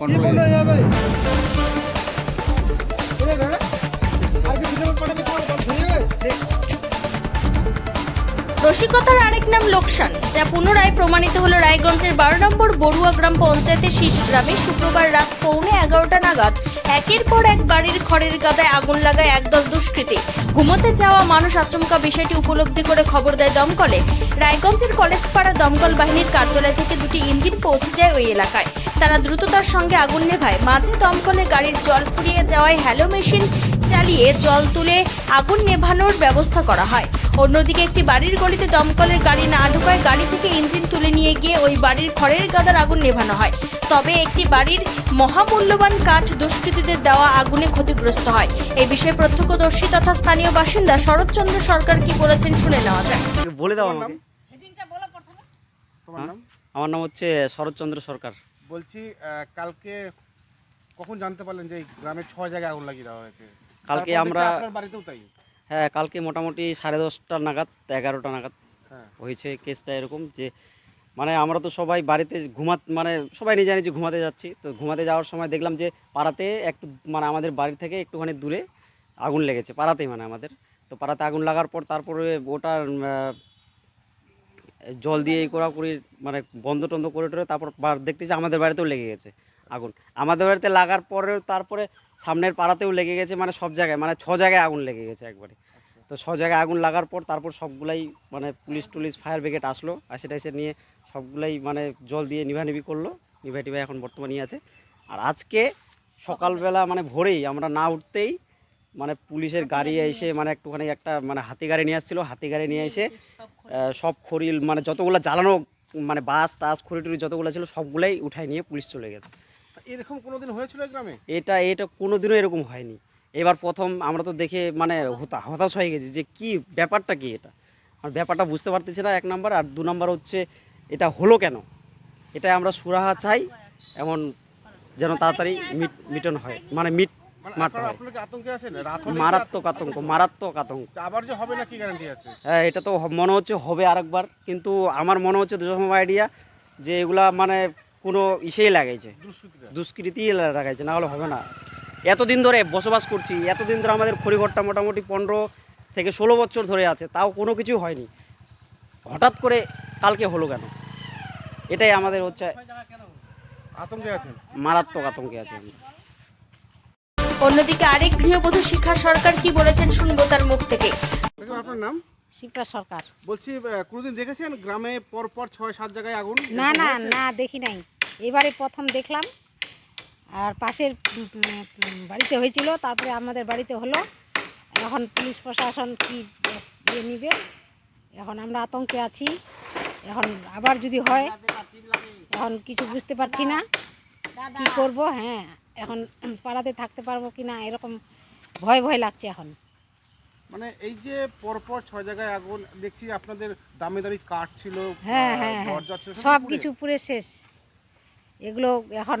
Control রসিকতার আরেক নাম লোকসান, যা পুনরায় প্রমাণিত হলো রায়গঞ্জের বারো নম্বর বড়ুয়া গ্রাম পঞ্চায়েতের শীষ গ্রামে শুক্রবার রাত পৌনে এগারোটা নাগাদ একের পর এক বাড়ির খড়ের গাদায় আগুন লাগায় একদল দুষ্কৃতী। ঘুমোতে যাওয়া মানুষ আচমকা বিষয়টি উপলব্ধি করে খবর দেয় দমকলে। রায়গঞ্জের কলেজ পাড়া দমকল বাহিনীর কার্যালয় থেকে দুটি ইঞ্জিন পৌঁছে যায় ওই এলাকায়। তারা দ্রুততার সঙ্গে আগুন নেভায়। মাঝে দমকলে গাড়ির জল ফুরিয়ে যাওয়ায় হ্যালো মেশিন চালিয়ে জল তুলে আগুন নেভানোর ব্যবস্থা করা হয়। অন্যদিকে একটি বাড়ির গলিতে দমকলের গাড়ি না ঢোকায় গাড়ি থেকে ইঞ্জিন তুলে নিয়ে গিয়ে ওই বাড়ির খড়ের গাদার আগুন নেভানো হয়। তবে একটি বাড়ির মহামূল্যবান কাঠ দুষ্কৃতীদের দেওয়া আগুনে ক্ষতিগ্রস্ত হয়। এই বিষয়ে প্রত্যক্ষদর্শী তথা স্থানীয় বাসিন্দা শরৎচন্দ্র সরকার কি বলেছেন শুনে নেওয়া যায় বলে দাও? আমাকে। তোমার নাম? আমার নাম হচ্ছে শরৎচন্দ্র সরকার। বলছি কালকে কখন জানতে পারলেন যে এই গ্রামের ছয় জায়গায় আগুন লাগিয়ে দেওয়া হয়েছে? কালকে আমরা- বাড়িতেও তাই। হ্যাঁ কালকে মোটামুটি সাড়ে দশটা নাগাদ এগারোটা নাগাদ হ্যাঁ। হয়েছে কেসটা এরকম যে মানে আমরা তো সবাই বাড়িতে ঘুমাত মানে সবাই নিজে নিজে ঘুমাতে যাচ্ছি। তো ঘুমাতে যাওয়ার সময় দেখলাম যে পাড়াতে একটু মানে আমাদের বাড়ি থেকে একটুখানি দূরে আগুন লেগেছে পাড়াতেই মানে আমাদের। তো পাড়াতে আগুন লাগার পর তারপরে ওটা জল দিয়ে এই করা করি মানে বন্ধ টন্ধ করে টরে তারপর দেখতেছি আমাদের বাড়িতেও লেগে গেছে আগুন। আমাদের বাড়িতে লাগার পরেও তারপরে সামনের পাড়াতেও লেগে গেছে মানে সব জায়গায় মানে ছ জায়গায় আগুন লেগে গেছে একবারে। তো ছ জায়গায় আগুন লাগার পর তারপর সবগুলাই মানে পুলিশ টুলিশ ফায়ার ব্রিগেড আসলো আসে টাইসে নিয়ে সবগুলাই মানে জল দিয়ে নিভানিভি করল নিভা টিভা এখন বর্তমানে আছে। আর আজকে সকালবেলা মানে ভোরেই আমরা না উঠতেই মানে পুলিশের গাড়ি এসে মানে একটুখানি একটা মানে হাতি গাড়ি নিয়ে আসছিল হাতি গাড়ি নিয়ে এসে সব খড়ি। মানে যতগুলো জ্বালানো মানে বাস টাস খড়ি টড়ি যতগুলো ছিল সবগুলাই উঠায় নিয়ে পুলিশ চলে গেছে। এরকম কোনোদিন হয়েছিল গ্রামে? এটা এটা কোনোদিনও এরকম হয়নি। এবার প্রথম আমরা তো দেখে মানে হতা- হতাশ হয়ে গেছি যে কি ব্যাপারটা কি এটা? আর ব্যাপারটা বুঝতে পারতেছি না এক নাম্বার আর দু নাম্বার হচ্ছে এটা হলো কেন? এটাই আমরা সুরাহা চাই এমন যেন তাড়াতাড়ি মিট মিটন হয়। মানে মিট মানে মারাত্মক আতঙ্ক মারাত্মক আতঙ্ক। আবার যে হবে না কি গ্যারান্টি আছে? হ্যাঁ এটা তো মনে হচ্ছে হবে আরেকবার কিন্তু আমার মনে হচ্ছে দুশো আইডিয়া যে এগুলা মানে কোনো ইসেই লাগাইছে। দুষ্কৃতি লাগাইছে না হলে হবে না। এতদিন ধরে বসবাস করছি এতদিন ধরে আমাদের খড়িঘরটা মোটামুটি পনেরো থেকে ষোলো বছর ধরে আছে তাও কোনো কিছু হয়নি। হঠাৎ করে কালকে হলো কেন? এটাই আমাদের হচ্ছে আতঙ্কে আছে মারাত্মক আতঙ্কে আছে অন্যদিকে আরেক গৃহবধূ শিখা সরকার কি বলেছেন শুনব তার মুখ থেকে। আপনার নাম? শিপ্রা সরকার। বলছি কোনোদিন দেখেছেন গ্রামে পর পর ছয় সাত জায়গায় আগুন? না না না দেখি নাই। এবারে প্রথম দেখলাম। আর পাশের বাড়িতে হয়েছিল তারপরে আমাদের বাড়িতে হলো। এখন পুলিশ প্রশাসন কি ইয়ে নিবে? এখন আমরা আতঙ্কে আছি। এখন আবার যদি হয় এখন কিছু বুঝতে পারছি না। কি করব? হ্যাঁ এখন পাড়াতে থাকতে পারব কি না? এরকম ভয় ভয় লাগছে এখন। মানে এই যে পরপর পর ছয় জায়গায় আগুন দেখছি আপনাদের দামি দামি কাঠ ছিল হ্যাঁ হ্যাঁ হ্যাঁ। সব কিছু পুরে শেষ। এগুলো এখন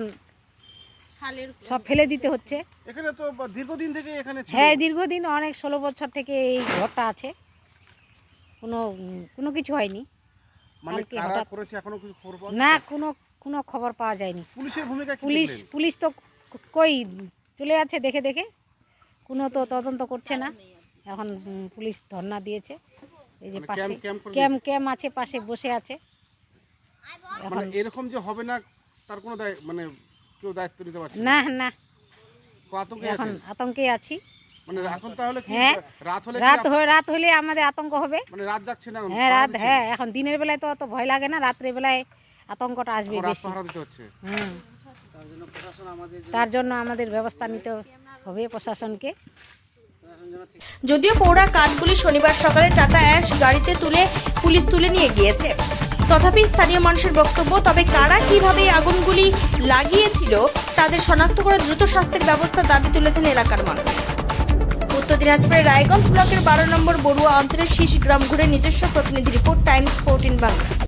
সব ফেলে দিতে হচ্ছে। এখানে তো দীর্ঘদিন থেকে এখানে হ্যাঁ দীর্ঘদিন অনেক ষোলো বছর থেকে এই ঘরটা আছে। কোনো কোনো কিছু হয়নি। মানে না কোনো কোনো খবর পাওয়া যায়নি। পুলিশের ভূমিকা পুলিশ পুলিশ তো কই চলে যাচ্ছে দেখে দেখে। কোনো তো তদন্ত করছে না। এখন পুলিশ ধর্ণা দিয়েছে। এই যে মানে পাশে ক্যাম্প- ক্যাম্প আছে পাশে বসে আছে। এখন মানে এরকম যে হবে না তার কোনো দায় মানে কেউ দায়িত্ব নিতে পারছে না? না আতঙ্কে এখন আতঙ্কে আছি। মানে এখন তাহলে কি হ্যাঁ। রাত হলে রাত হয়ে রাত হলে আমাদের আতঙ্ক হবে। মানে রাত যাচ্ছে না হ্যাঁ রাত হ্যাঁ এখন দিনের বেলায় তো অত ভয় লাগে না রাত্রে বেলায় আতঙ্কটা আসবে বেশি। পাহারা দিতে হচ্ছে। হুম। তার জন্য আমাদের ব্যবস্থা নিতে হবে প্রশাসনকে। যদিও পৌরা কাঠগুলি শনিবার সকালে টাটা অ্যাশ গাড়িতে তুলে পুলিশ তুলে নিয়ে গিয়েছে। তথাপি স্থানীয় মানুষের বক্তব্য, তবে কারা কীভাবে আগুনগুলি লাগিয়েছিল, তাদের শনাক্ত করে দ্রুত শাস্তির ব্যবস্থা দাবি তুলেছেন এলাকার মানুষ। উত্তর দিনাজপুরের রায়গঞ্জ ব্লকের বারো নম্বর বড়ুয়া অঞ্চলের শীষ গ্রাম ঘুরে নিজস্ব প্রতিনিধি রিপোর্ট, টাইমস ফোরটিন বাংলা।